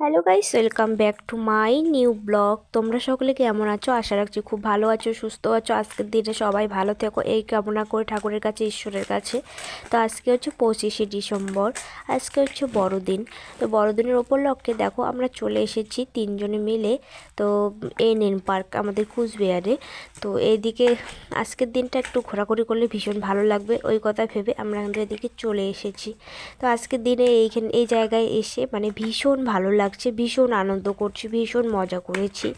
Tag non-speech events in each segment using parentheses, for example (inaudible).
Hello guys welcome back to my new blog তোমরা সকলে কেমন আছো? আশা রাখছি খুব ভালো আছো, সুস্থ আছো। আজকের দিনে সবাই ভালো থেকো। এই কামনা করে ঠাকুরের কাছে, ঈশ্বরের কাছে। তো আজকে হচ্ছে পঁচিশে ডিসেম্বর। আজকে হচ্ছে বড়দিন। তো বড়দিনের উপলক্ষে দেখো, আমরা চলে এসেছি তিনজনে মিলে। তো এন এন পার্ক আমাদের কুচবিহারে। তো এইদিকে আজকের দিনটা একটু ঘোরাঘুরি করলে ভীষণ ভালো লাগবে। ওই কথা ভেবে আমরা আমাদের এদিকে চলে এসেছি। তো আজকের দিনে এইখানে, এই জায়গায় এসে মানে ভীষণ ভালো লাগছে, ভীষণ আনন্দ করছি, ভীষণ মজা করেছি।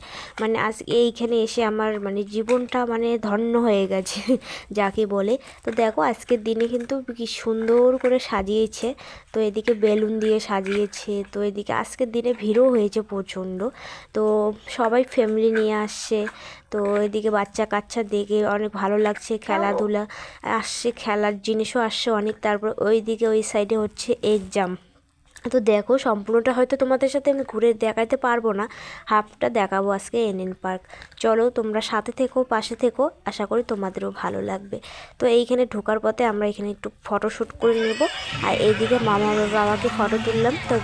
মানে আজ এইখানে এসে আমার মানে জীবনটা মানে ধন্য হয়ে গেছে, (laughs) যাকে বলে। তো দেখো, আজকের দিনে কিন্তু কি সুন্দর করে সাজিয়েছে। তো এদিকে বেলুন দিয়ে সাজিয়েছে, তো এদিকে আজকের দিনে ভিড়ও হয়েছে প্রচণ্ড। তো সবাই ফ্যামিলি নিয়ে আসছে, তো এদিকে বাচ্চা কাচ্চা দেখে অনেক ভালো লাগছে, খেলাধুলা আসছে, খেলার জিনিসও আসছে অনেক। তারপর ওই দিকে ওই সাইডে হচ্ছে এক্সাম তো দেখো, সম্পূর্ণটা হয়তো তোমাদের সাথে আমি ঘুরে দেখাতে পারব না। হাফটা দেখাবো আজকে এন এন পার্ক। চলো, তোমরা সাথে থেকো, পাশে থেকো। আশা করি তোমাদেরও ভালো লাগবে। তো এইখানে ঢোকার পথে আমরা এখানে একটু ফটো শ্যুট করে নেব। আর এইদিকে মামা বাবাকে ফটো তুললাম। তো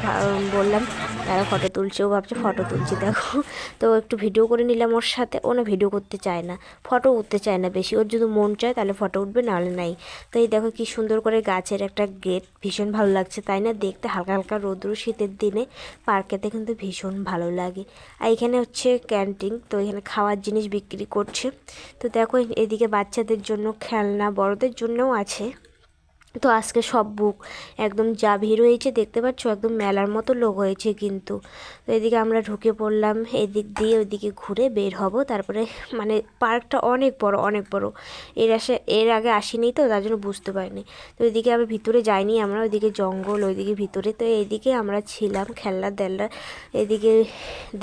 বললাম, তারা ফটো তুলছে। ও ভাবছে ফটো তুলছি। দেখো, তো একটু ভিডিও করে নিলাম ওর সাথে। ও না ভিডিও করতে চায় না ফটো উঠতে চায় না বেশি। ওর যদি মন চায়, তাহলে ফটো উঠবে, নাহলে নাই। তো এই দেখো, কি সুন্দর করে গাছের একটা গেট ভীষণ ভালো লাগছে, তাই না? দেখতে হালকা হালকা রৌদ্র শীতের দিনে পার্কেতে কিন্তু ভীষণ ভালো লাগে। আর এখানে হচ্ছে ক্যান্টিন তো এখানে খাওয়ার জিনিস বিক্রি করছে। তো দেখো এদিকে বাচ্চাদের জন্য খেলনা, বড়দের জন্যও আছে। তো আজকে সব বুক একদম যা ভিড় হয়েছে দেখতে পাচ্ছ, একদম মেলার মতো লোক হয়েছে কিন্তু। তো এদিকে আমরা ঢুকে পড়লাম, এদিক দিয়ে ওইদিকে ঘুরে বের হব। তারপরে মানে পার্কটা অনেক বড় অনেক বড়। এর আসে, এর আগে আসিনি তো, তার জন্য বুঝতে পারিনি। তো ওইদিকে আবার ভিতরে যাইনি, আমরা ওইদিকে জঙ্গল, ওইদিকে ভিতরে। তো এইদিকে আমরা ছিলাম খেলনা দেলনা, এদিকে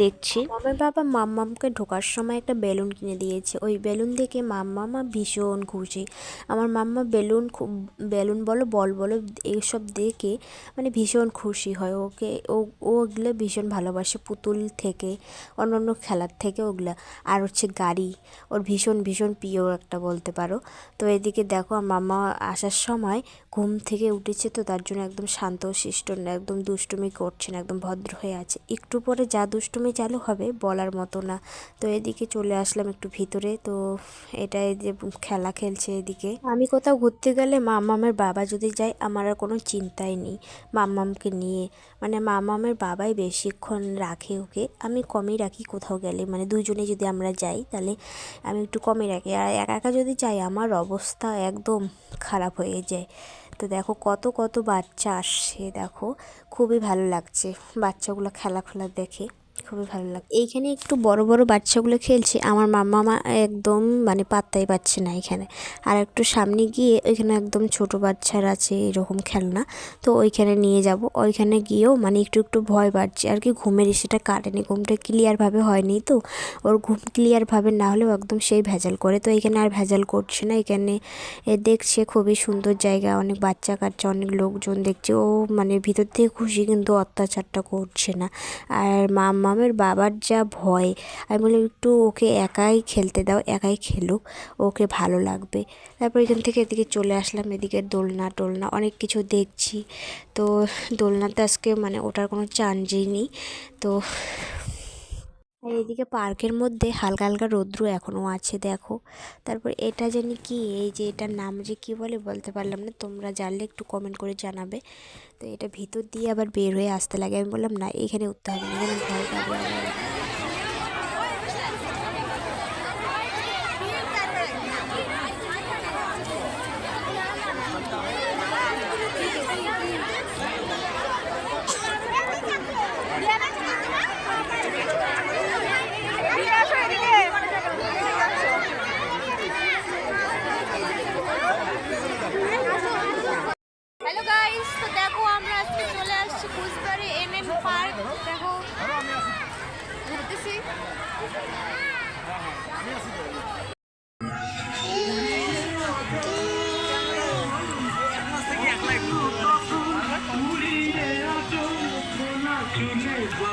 দেখছি। আমার বাবা মাম্মামকে ঢোকার সময় একটা বেলুন কিনে দিয়েছে। ওই বেলুন দেখে মাম্মামা ভীষণ খুশি। আমার মাম্মা বেলুন খুব, বেলুন বলো, বল, বলো এইসব দেখে মানে ভীষণ খুশি হয়। ওকে, ও ওগুলো ভীষণ ভালোবাসে, পুতুল থেকে অন্য অন্য খেলার থেকে ওগুলা। আর হচ্ছে গাড়ি, ওর ভীষণ ভীষণ প্রিয় একটা বলতে পারো। তো এদিকে দেখো মামা আসার সময় ঘুম থেকে উঠেছে তো, তার জন্য একদম শান্ত, শিষ্ট, একদম দুষ্টুমি করছে না, একদম ভদ্র হয়ে আছে। একটু পরে যা দুষ্টুমি চালু হবে, বলার মতো না। তো এদিকে চলে আসলাম একটু ভিতরে, তো এটা যে খেলা খেলছে এদিকে। আমি কোথাও ঘুরতে গেলে মামামের বাবা যদি যায়, আমার আর কোনো চিন্তাই নেই। মাম্মামকে নিয়ে। মানে মামামের বাবাই বেশিক্ষণ রাখে ওকে। আমি কমই রাখি কোথাও গেলে। মানে দুজনে যদি আমরা যাই, তাহলে আমি একটু কমই রাখি। আর একা একা যদি যাই, আমার অবস্থা একদম খারাপ হয়ে যায়। তো দেখো, কত কত বাচ্চা আসছে, দেখো। খুবই ভালো লাগছে বাচ্চাগুলো খেলা খোলা দেখে। খুবই ভালো লাগে। এইখানে একটু বড় বড় বাচ্চাগুলো খেলছে, আমার মাম্মা মা একদম মানে পাত্তাই পাচ্ছে না এখানে। আর একটু সামনে গিয়ে ওইখানে একদম ছোট বাচ্চার আছে, এরকম খেলনা, তো ওইখানে নিয়ে যাব। ওইখানে গিয়েও মানে একটু একটু ভয় পাচ্ছে। আর কি ঘুমের সেটা কাটেনি, ঘুমটা ক্লিয়ারভাবে হয়নি তো। ওর ঘুম ক্লিয়ারভাবে না হলেও একদম সেই ভেজাল করে। তো এখানে আর ভেজাল করছে না, এখানে দেখছে খুবই সুন্দর জায়গা, অনেক বাচ্চা কাচ্চা অনেক লোকজন দেখছে। ও মানে ভিতর থেকে খুশি কিন্তু অত্যাচারটা করছে না। আর মাম্মা মামের বাবার যা ভয়, আমি বললাম, একটু ওকে একাই খেলতে দাও, একাই খেলুক, ওকে ভালো লাগবে। তারপর এখান থেকে এদিকে চলে আসলাম, এদিকে দোলনা টোলনা, অনেক কিছু দেখছি। তো দোলনাতে আজকে মানে ওটার কোনো চান্সই নেই। তো আর এদিকে পার্কের মধ্যে হালকা হালকা রৌদ্র এখনও আছে, দেখো। তারপর এটা জানি কি, এই যে এটার নাম যে কি বলে বলতে পারলাম না, তোমরা জানলে একটু কমেন্ট করে জানাবে। তো এটা ভিতর দিয়ে আবার বের হয়ে আসতে লাগে। আমি বললাম, না, এখানে উঠতে হবে না ভয় পাবে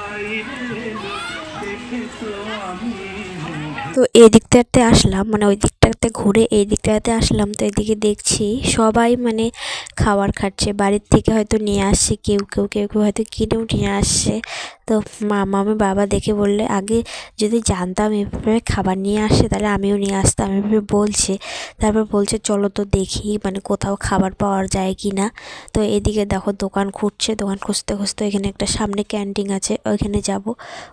Amen. তো এই দিকটাতে আসলাম মানে ওই দিকটাতে ঘুরে এই দিকটাতে আসলাম, তো এদিকে দেখছি সবাই মানে খাবার খাচ্ছে। বাড়ির থেকে হয়তো নিয়ে আসছে, কেউ কেউ কেউ কেউ হয়তো কিনেও নিয়ে আসছে। তো মামা আমি বাবা দেখে বললে, আগে যদি জানতাম এভাবে খাবার নিয়ে আসছে তাহলে আমিও নিয়ে আসতাম। এভাবে বলছে। তারপর বলছে, চলো তো দেখি মানে কোথাও খাবার পাওয়া যায় কি না? তো এদিকে দেখো দোকান খুঁজছে। দোকান খুঁজতে খুঁজতে এখানে একটা সামনে ক্যান্টিন আছে, ওইখানে যাব।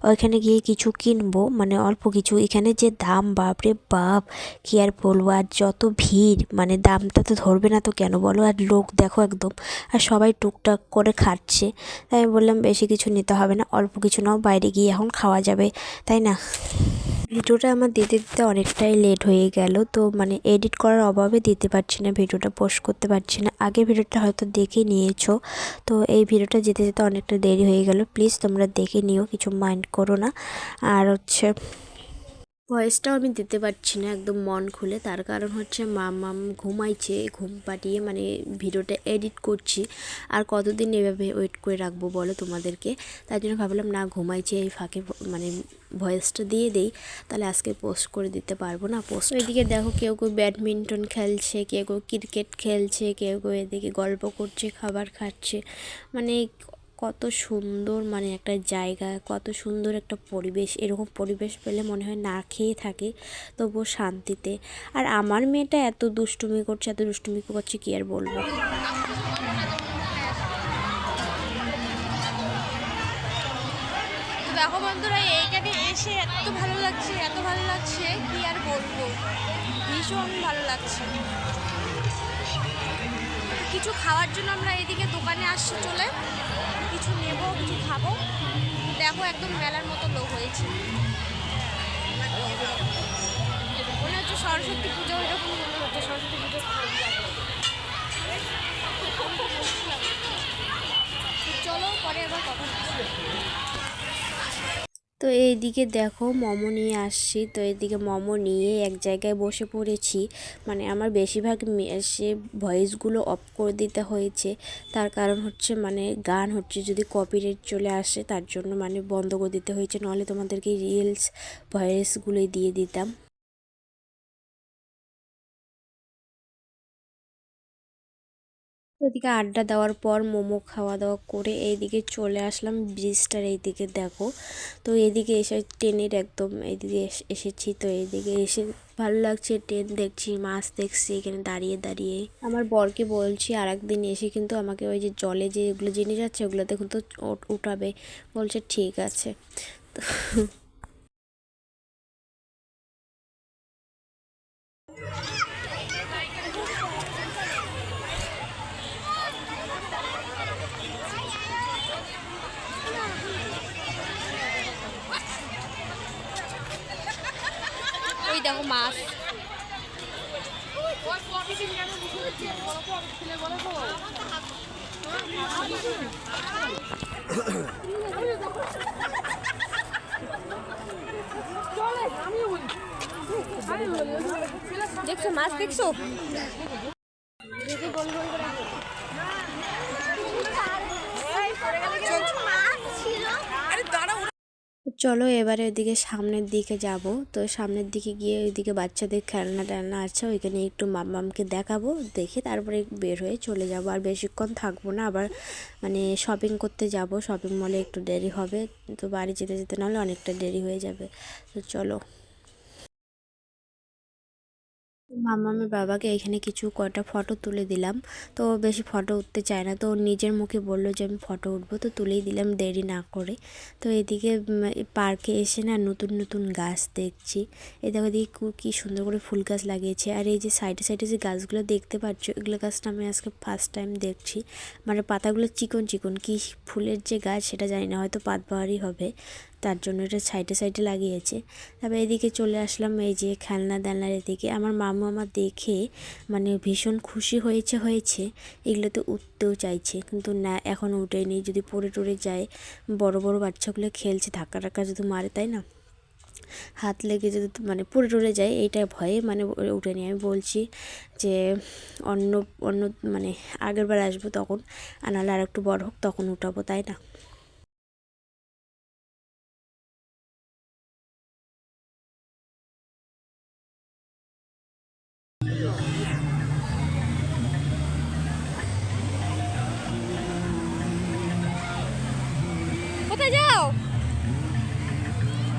ওইখানে গিয়ে কিছু কিনবো মানে অল্প কিছু। এখানে যে দাম, বাপরে বাপ! কি আর বলব? আর যত ভিড় মানে দামটা তো ধরবে না তো কেন বলো? আর লোক দেখো একদম, আর সবাই টুকটাক করে খাচ্ছে। তাই আমি বললাম, বেশি কিছু নিতে হবে না, অল্প কিছু নাও, বাইরে গিয়ে এখন খাওয়া যাবে, তাই না? ভিডিওটা আমার দিতে দিতে অনেকটাই লেট হয়ে গেল। তো মানে এডিট করার অভাবে দিতে পারছি না, ভিডিওটা পোস্ট করতে পারছি না। আগে ভিডিওটা হয়তো দেখে নিয়েছো। তো এই ভিডিওটা যেতে যেতে অনেকটা দেরি হয়ে গেল। প্লিজ তোমরা দেখে নিও, কিছু মাইন্ড করো না। আর হচ্ছে ভয়েসটাও আমি দিতে পারছি না, একদম মন খুলে। তার কারণ হচ্ছে মা মাম ঘুমাইছে, ঘুম পাঠিয়ে মানে ভিডিওটা এডিট করছি। আর কতদিন এভাবে ওয়েট করে রাখব বলো তোমাদেরকে? তাই জন্য ভাবলাম, না, ঘুমাইছে, এই ফাঁকে মানে ভয়েসটা দিয়ে দেই। তাহলে আজকে পোস্ট করে দিতে পারব না পোস্ট এদিকে দেখো কেউ কেউ ব্যাডমিন্টন খেলছে, কেউ কেউ ক্রিকেট খেলছে, কেউ কেউ এদিকে গল্প করছে, খাবার খাচ্ছে। মানে কত সুন্দর মানে একটা জায়গা, কত সুন্দর একটা পরিবেশ, এরকম পরিবেশ পেলে মনে হয় না খেয়ে থাকে, তবুও শান্তিতে। আর আমার মেয়েটা এত দুষ্টুমি করছে, এত দুষ্টুমি করছে কি আর বলব? দেখো বন্ধুরা, এইখানে এসে এত ভালো লাগছে, এত ভালো লাগছে, কি আর বলব? ভীষণ ভালো লাগছে। কিছু খাওয়ার জন্য আমরা এদিকে দোকানে আসছি চলে। কিছু নেব, কিছু খাব। দেখো একদম মেলার মতো লোক হয়েছে। মনে হচ্ছে সরস্বতী পুজো, এরকম মনে হচ্ছে সরস্বতী পুজো চলো পরে আবার কথা। তো এইদিকে দেখো মোমো নিয়ে আসছি। তো এইদিকে মোমো নিয়ে এক জায়গায় বসে পড়েছি। মানে আমার বেশিরভাগ সে ভয়েসগুলো অফ করে দিতে হয়েছে। তার কারণ হচ্ছে মানে গান হচ্ছে যদি কপিরাইট চলে আসে তার জন্য মানে বন্ধ করে দিতে হয়েছে। নাহলে তোমাদেরকে রিলস ভয়েসগুলোই দিয়ে দিতাম। ওদিকে আড্ডা দেওয়ার পর মোমো খাওয়া দাওয়া করে এইদিকে চলে আসলাম ব্রিজটার এইদিকে, দেখো। তো এদিকে এসে ট্রেনের একদম এইদিকে এস- এসেছি। তো এইদিকে এসে ভালো লাগছে, ট্রেন দেখছি, মাছ দেখছি, এখানে দাঁড়িয়ে দাঁড়িয়ে। আমার বরকে বলছি আর একদিন এসে কিন্তু আমাকে ওই যে জলে যে এগুলো জিনিস আছে, ওগুলোতে কিন্তু ও- উঠাবে। বলছে, ঠিক আছে। তো (laughs) ওই দেখো মাছ। দেখছ মাছ দেখছ? চলো এবারে ওইদিকে সামনের দিকে যাব। তো সামনের দিকে গিয়ে ওইদিকে বাচ্চাদের খেলনা টেলনা আছে, ওইখানে একটু মামামকে দেখাবো, দেখে তারপরে বের হয়ে চলে যাব। আর বেশিক্ষণ থাকব না, আবার মানে শপিং করতে যাব শপিং মলে একটু দেরি হবে, তো বাড়ি যেতে যেতে নাহলে অনেকটা দেরি হয়ে যাবে। তো চলো। মামামের বাবাকে এখানে কিছু কটা ফটো তুলে দিলাম। তো বেশি ফটো উঠতে চায় না। তো নিজের মুখে বলল যে, আমি ফটো উঠবো। তো তুলেই দিলাম, দেরি না করে। তো এদিকে পার্কে এসে না নতুন নতুন গাছ দেখছি। এই দেখো দিকে কী সুন্দর করে ফুল গাছ লাগিয়েছে। আর এই যে সাইডে সাইডে যে গাছগুলো দেখতে পাচ্ছ, এগুলো গাছটা আমি আজকে ফার্স্ট টাইম দেখছি। মানে পাতাগুলো চিকন চিকন। কি ফুলের যে গাছ সেটা জানি না, হয়তো পাতবাহারই হবে। তার জন্য এটা সাইডে সাইডে লাগিয়েছে। তারপর এদিকে চলে আসলাম এই যে খেলনা দেলনার এদিকে। আমার মামু আমার দেখে মানে ভীষণ খুশি হয়েছে হয়েছে। এগুলোতে উঠতেও চাইছে। কিন্তু না, এখন উঠেনি যদি পড়ে টড়ে যায়, বড় বড় বাচ্চাগুলো খেলছে, ধাক্কা টাক্কা যদি মারে, তাই না? হাত লেগে যদি মানে পড়ে টড়ে যায়, এইটা ভয়ে মানে উঠেনি আমি বলছি যে, অন্য অন্য মানে আগের বার আসব তখন, আর নাহলে আর একটু বড় হোক, তখন উঠাবো, তাই না?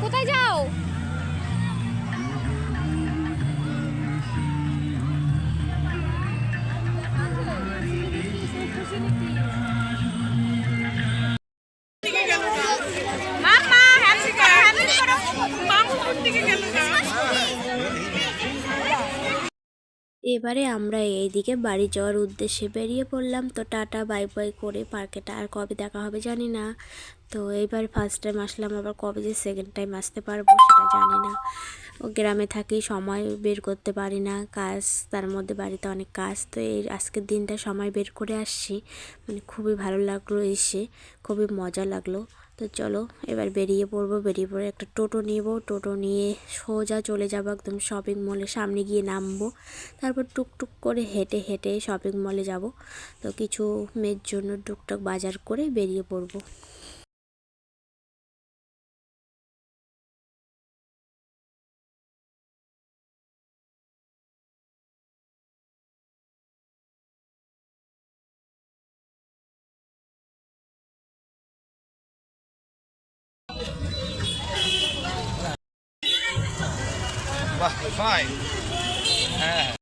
কোথায় যাও? করো হ্যাপি করো। এবারে আমরা এইদিকে বাড়ি যাওয়ার উদ্দেশ্যে বেরিয়ে পড়লাম। তো টাটা, বাই বাই করে পার্কেটা আর কবে দেখা হবে জানি না। তো এইবার ফার্স্ট টাইম আসলাম, আবার কবে যে সেকেন্ড টাইম আসতে পারব সেটা জানি না। ও গ্রামে থাকি, সময় বের করতে পারি না, কাজ, তার মধ্যে বাড়িতে অনেক কাজ, তো এই আজকের দিনটা সময় বের করে আসছি। মানে খুবই ভালো লাগল এসে, খুবই মজা লাগল। তো চলো, এবার বেরিয়ে পড়ব, বেরিয়ে পড়ে একটা টোটো নিব। টোটো নিয়ে সোজা চলে যাব একদম শপিং মলের সামনে গিয়ে নামবো। তারপর টুকটুক করে হেঁটে হেঁটে শপিং মলে যাব। তো কিছু মেয়ের জন্য টুকটাক বাজার করে বেরিয়ে পড়ব। বাহ ফাইন হ্যাঁ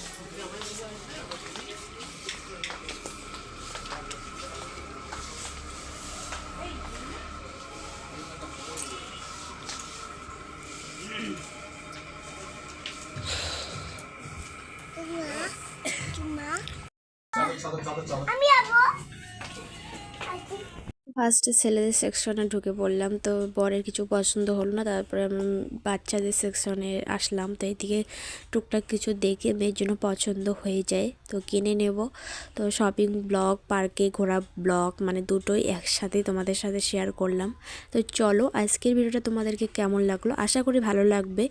Yeah. ফার্স্টে ছেলেদের সেকশনে ঢুকে পড়লাম। তো বরের কিছু পছন্দ হলো না, তারপরে আমি বাচ্চাদের সেকশনে আসলাম। তো এইদিকে টুকটাক কিছু দেখে মেয়ের জন্য পছন্দ হয়ে যায়। তো কিনে নেব। তো শপিং ব্লগ পার্কে ঘোরা ব্লগ মানে দুটোই একসাথে তোমাদের সাথে শেয়ার করলাম। তো চলো আজকের ভিডিওটা তোমাদেরকে কেমন লাগল? আশা করি ভালো লাগবে।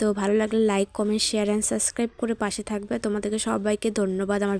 তো ভালো লাগলে like comment share and subscribe করে পাশে থাকবে। তোমাদেরকে সবাইকে ধন্যবাদ আমার